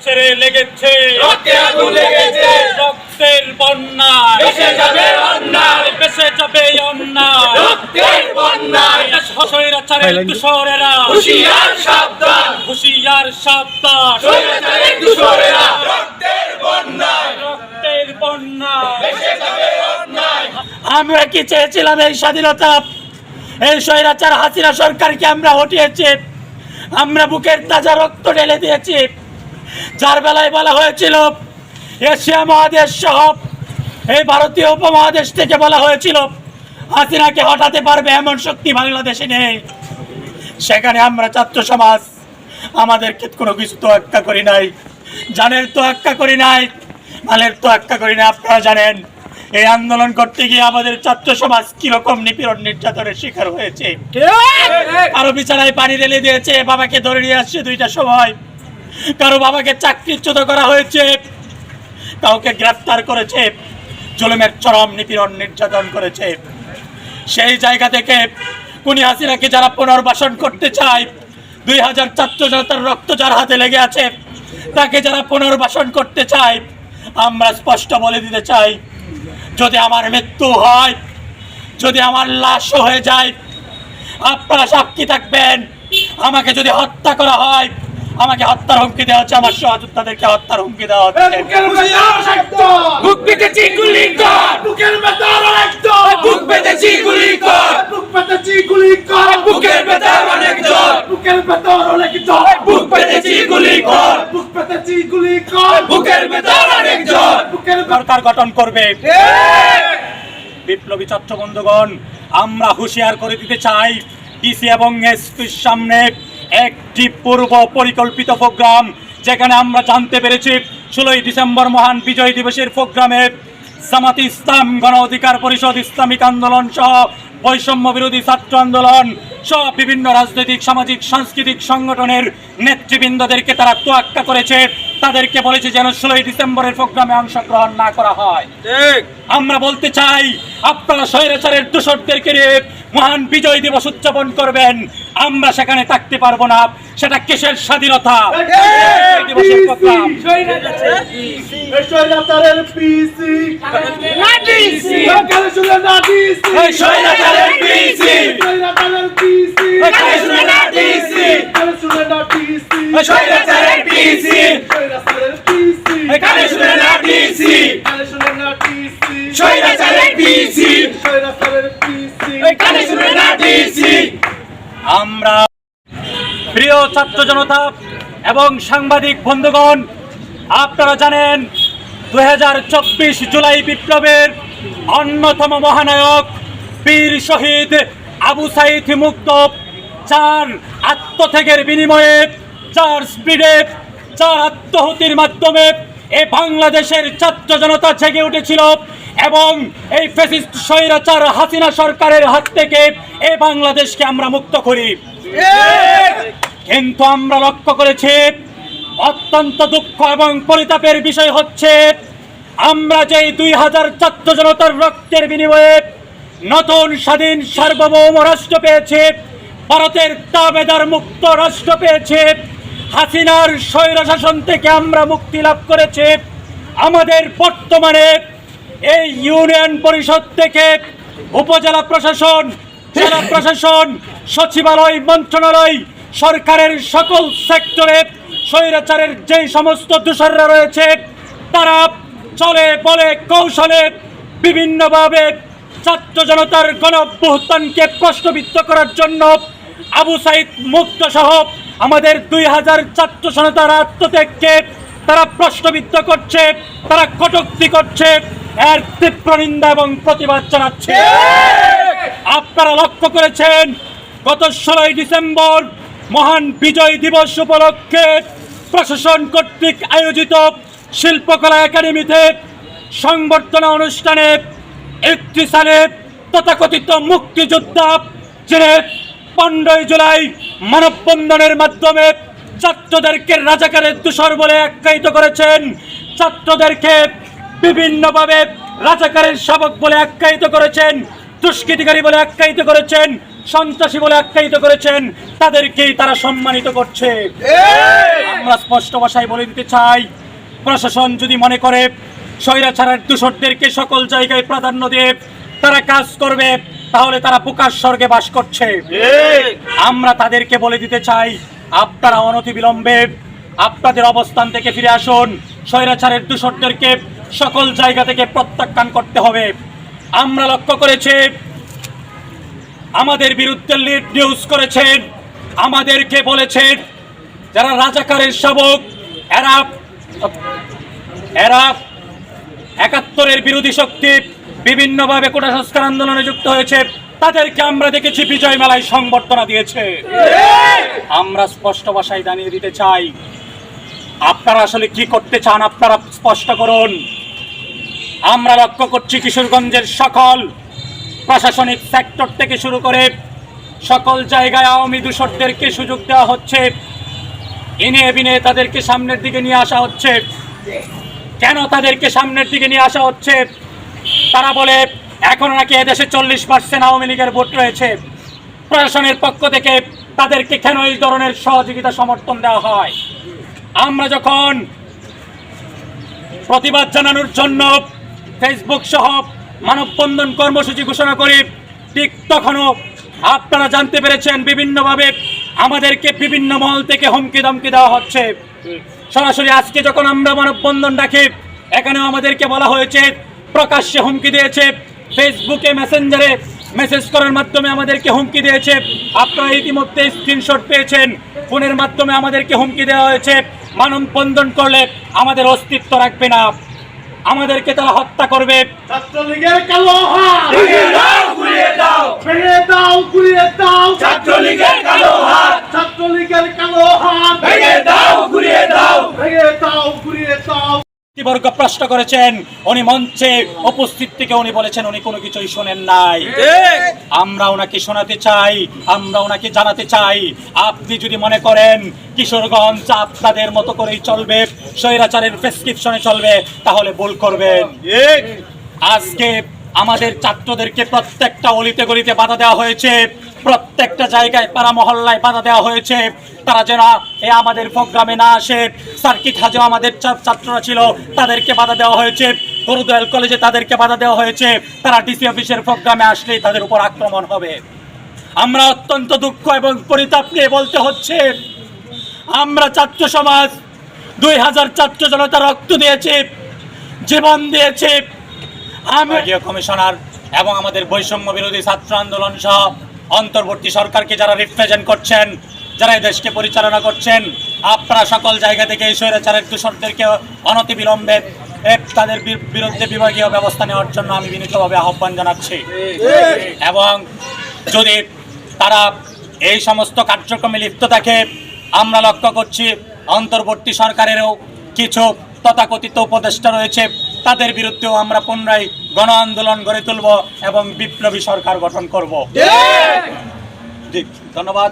ছেড়ে লেগেছে। রক্তে আগুন লেগেছে। রক্তের বন্যা ভেসে যাবে অন্যায়। বেসে যাবে অন্যায়। রক্তের বন্যায়। স্বৈরাচারের দূষরেরা হুঁশিয়ার সাবধান। হুশিয়ার সাবধান। স্বৈরাচারের দূষরেরা রক্তের বন্যায়। রক্তের বন্যা ভেসে যাবে অন্যায়। আমরা কি চেয়েছিলাম এই স্বাধীনতা? এই স্বৈরাচার হাসিনা সরকারকে আমরা হটিয়েছি। আমরা বুকের তাজা রক্ত ঢেলে দিয়েছি। যার বেলায় বলা হয়েছিল এশিয়া মহাদেশ সহ এই ভারতীয় উপমহাদেশ থেকে বলা হয়েছিল হাসিনাকে হটাতে পারবে এমন শক্তি বাংলাদেশে নেই। সেখানে আমরা ছাত্র সমাজ আমাদেরকে কোনো কিছু তোয়াক্কা করি নাই। জানের তোয়াক্কা করি নাই মালের তোয়াক্কা করি নাই আপনারা জানেন এই আন্দোলন করতে গিয়ে আমাদের ছাত্র সমাজ কীরকম নিপীড়ন নির্যাতনের শিকার হয়েছে। আরও বিছানায় পানি ঢেলে দিয়েছে বাবাকে ধরে নিয়ে আসছে দুইটা সময়। কারও বাবাকে চাকরিচ্যুত করা হয়েছে, কাউকে গ্রেফতার করেছে, জুলুমের চরম নিপীড়ন নির্যাতন করেছে। সেই জায়গা থেকে কুনি হাসিনাকে যারা পুনর্বাসন করতে চায়, দুই হাজার ছাত্র জনতার রক্ত যার হাতে লেগে আছে, তাকে যারা পুনর্বাসন করতে চায়, আমরা স্পষ্ট বলে দিতে চাই, যদি আমার মৃত্যু হয়, যদি আমার লাশ হয়ে যায়, আপনারা সাক্ষী থাকবেন, আমাকে যদি হত্যা করা হয় আমাকে হত্যার হুমকি দেওয়া হচ্ছে আমার সহযোদ্ধাদেরকে হত্যার হুমকি দেওয়া হচ্ছে। সরকার গঠন করবে। বিপ্লবী ছাত্র বন্ধুগণ আমরা হুঁশিয়ার করে দিতে চাই ডিসি এবং এসপির সামনে একটি পূর্ব পরিকল্পিত প্রোগ্রাম যেখানে আমরা জানতে পেরেছি ষোলোই ডিসেম্বর মহান বিজয় দিবসের প্রোগ্রামে জামাত ইসলাম গণ অধিকার পরিষদ ইসলামিক আন্দোলন সহ বৈষম্য বিরোধী ছাত্র আন্দোলন সহ বিভিন্ন রাজনৈতিক সামাজিক সাংস্কৃতিক সংগঠনের নেতৃবৃন্দদেরকে তারা তোয়াক্কা করেছে। তাদেরকে বলেছে যেন ষোলোই ডিসেম্বরের প্রোগ্রামে অংশগ্রহণ না করা হয়। আমরা বলতে চাই আপনারা স্বৈরাচারের দূষরদেরকে নিয়ে মহান বিজয় দিবস উদযাপন করবেন। আমরা সেখানে থাকতে পারব না সেটা কিসের স্বাধীনতা আমরা প্রিয় ছাত্র জনতা এবং সাংবাদিক বন্ধুগণ, আপনারা জানেন দু হাজার চব্বিশ জুলাই বিপ্লবের অন্যতম মহানায়ক বীর শহীদ আবু সাইদ মুক্ত চার আত্মত্যাগের বিনিময়ে চার স্পিডে চার আত্মহতির মাধ্যমে এ বাংলাদেশের ছাত্র জনতা জেগে উঠেছিল। এবং এই ফেসিস্ট স্বৈরাচার হাসিনা সরকারের হাত থেকে এই বাংলাদেশকে আমরা মুক্ত করি। কিন্তু আমরা লক্ষ্য করেছি, অত্যন্ত দুঃখ এবং পরিতাপের বিষয় হচ্ছে, আমরা যেই দুই হাজার ছাত্র জনতার রক্তের বিনিময়ে নতুন স্বাধীন সার্বভৌম রাষ্ট্র পেয়েছে, ভারতের তাবেদার মুক্ত রাষ্ট্র পেয়েছে, হাসিনার স্বৈরশাসন থেকে আমরা মুক্তি লাভ করেছি, আমাদের বর্তমানে এই ইউনিয়ন পরিষদ থেকে উপজেলা প্রশাসন, জেলা প্রশাসন, সচিবালয়, মন্ত্রণালয়, সরকারের সকল সেক্টরে স্বৈরাচারের যেই সমস্ত দূষররা রয়েছে, তারা চলে বলে কৌশলে বিভিন্নভাবে ছাত্র জনতার গণঅভ্যুত্থানকে প্রশ্নবিদ্ধ করার জন্য আবু সাইদ মুক্ত সহ আমাদের দুই হাজার ছাত্র জনতার আত্মত্যাগকে তারা প্রশ্নবিদ্ধ করছে, তারা কটুক্তি করছে। এর তীব্র নিন্দা এবং প্রতিবাদ জানাচ্ছে। আপনারা লক্ষ্য করেছেন, গত ষোলোই ডিসেম্বর মহান বিজয় দিবস উপলক্ষে প্রশাসন কর্তৃক আয়োজিত শিল্পকলা একাডেমিতে সংবর্ধনা অনুষ্ঠানে একটি সালে তথাকথিত মুক্তিযোদ্ধা যিনি পনেরোই জুলাই মানববন্ধনের মাধ্যমে ছাত্রদেরকে রাজাকারের তুষার বলে আখ্যায়িত করেছেন, ছাত্রদেরকে বিভিন্নভাবে রাজাকারের শাবক বলে আখ্যায়িত করেছেন দুষ্কৃতিকারী বলে আখ্যায়িত করেছেন সন্ত্রাসী বলে আখ্যায়িত করেছেন তাদেরকেই তারা সম্মানিত করছে। আমরা স্পষ্ট ভাষায় বলে দিতে চাই প্রশাসন যদি মনে করে স্বৈরাচারের দূষরদেরকে সকল জায়গায় প্রাধান্য দিয়ে তারা কাজ করবে তাহলে তারা প্রকাশ স্বর্গে বাস করছে। আমরা তাদেরকে বলে দিতে চাই আপনারা অনতি বিলম্বে আপনাদের অবস্থান থেকে ফিরে আসুন স্বৈরাচারের দূষরদেরকে সকল জায়গা থেকে প্রত্যাখ্যান করতে হবে। আমরা লক্ষ্য করেছি, আমাদের বিরুদ্ধে লিড নিউজ করেছেন, আমাদেরকে বলেছেন, যারা রাজাকারের শাবক, এরা এরা একাত্তরের বিরোধী শক্তি বিভিন্নভাবে কোটা সংস্কার আন্দোলনে যুক্ত হয়েছে। তাদেরকে আমরা দেখেছি, বিজয় মেলায় সংবর্ধনা দিয়েছে। আমরা স্পষ্ট ভাষায় জানিয়ে দিতে চাই, আপনারা আসলে কি করতে চান, আপনারা স্পষ্ট করুন। আমরা লক্ষ্য করছি কিশোরগঞ্জের সকল প্রশাসনিক সেক্টর থেকে শুরু করে সকল জায়গায় আওয়ামী দূষরদেরকে সুযোগ দেওয়া হচ্ছে। এনে বিনে তাদেরকে সামনের দিকে নিয়ে আসা হচ্ছে। কেন তাদেরকে সামনের দিকে নিয়ে আসা হচ্ছে? তারা বলে, এখন নাকি এদেশে চল্লিশ পার্সেন্ট আওয়ামী লীগের ভোট রয়েছে। প্রশাসনের পক্ষ থেকে তাদেরকে কেন এই ধরনের সহযোগিতা সমর্থন দেওয়া হয়? আমরা যখন প্রতিবাদ জানানোর জন্য ফেসবুক সহ মানববন্ধন কর্মসূচি ঘোষণা করি ঠিক তখনও আপনারা জানতে পেরেছেন বিভিন্নভাবে আমাদেরকে বিভিন্ন মহল থেকে হুমকি ধমকি দেওয়া হচ্ছে। সরাসরি আজকে যখন আমরা মানববন্ধন ডাকি, এখানেও আমাদেরকে বলা হয়েছে, প্রকাশ্যে হুমকি দিয়েছে ফেসবুকে মেসেঞ্জারে মেসেজ করার মাধ্যমে আমাদেরকে হুমকি দিয়েছে। আপনারা ইতিমধ্যে স্ক্রিনশট পেয়েছেন, ফোনের মাধ্যমে আমাদেরকে হুমকি দেওয়া হয়েছে। মানববন্ধন করলে আমাদের অস্তিত্ব রাখবে না। আমাদেরকে তারা হত্যা করবে। ছাত্রলীগের কালো হাত দাও ভেঙে দাও গুলিয়ে দাও। ছাত্রলীগের কালো হাত ছাত্রলীগের কালো হাত ভেঙে দাও গুলিয়ে দাও। ভেঙে দাও গুলিয়ে দাও। বর্গ প্রশ্ন করেছেন উনি মঞ্চে উপস্থিত থেকে উনি বলেছেন উনি কোনো কিছুই শোনেন নাই। আমরা ওনাকে শোনাতে চাই আমরা ওনাকে জানাতে চাই। আপনি যদি মনে করেন কিশোরগঞ্জ আপনাদের মতো করেই চলবে স্বৈরাচারের প্রেসক্রিপশনে চলবে তাহলে ভুল করবেন। আজকে আমাদের ছাত্রদেরকে প্রত্যেকটা অলিতে গলিতে বাধা দেওয়া হয়েছে প্রত্যেকটা জায়গায় পাড়া মহল্লায় বাধা দেওয়া হয়েছে। তারা যেন এ আমাদের প্রোগ্রামে না আসে। সার্কিট হাজেও আমাদের ছাত্ররা ছিল তাদেরকে বাধা দেওয়া হয়েছে। গরুদয়াল কলেজে তাদেরকে বাধা দেওয়া হয়েছে। তারা ডিসি অফিসের প্রোগ্রামে আসলেই তাদের উপর আক্রমণ হবে। আমরা অত্যন্ত দুঃখ এবং পরিতাপ নিয়ে বলতে হচ্ছে, আমরা ছাত্র সমাজ দুই হাজার ছাত্র জনতা রক্ত দিয়েছে, জীবন দিয়েছে। কমিশনার এবং আমাদের বৈষম্য বিরোধী ছাত্র আন্দোলন সহ অন্তর্বর্তী সরকারকে যারা রিপ্রেজেন্ট করছেন, যারা এই দেশকে পরিচালনা করছেন, আপনারা সকল জায়গা থেকে এই স্বৈরাচারের দূষণদেরকে অনতিবিলম্বে তাদের বিরুদ্ধে বিভাগীয় ব্যবস্থা নেওয়ার জন্য আমি বিনীতভাবে আহ্বান জানাচ্ছি। এবং যদি তারা এই সমস্ত কার্যক্রমে লিপ্ত থাকে আমরা লক্ষ্য করছি অন্তর্বর্তী সরকারেরও কিছু তথাকথিত উপদেষ্টা রয়েছে। তাদের বিরুদ্ধেও আমরা পুনরায় গণ আন্দোলন গড়ে তুলব এবং বিপ্লবী সরকার গঠন করব। ধন্যবাদ।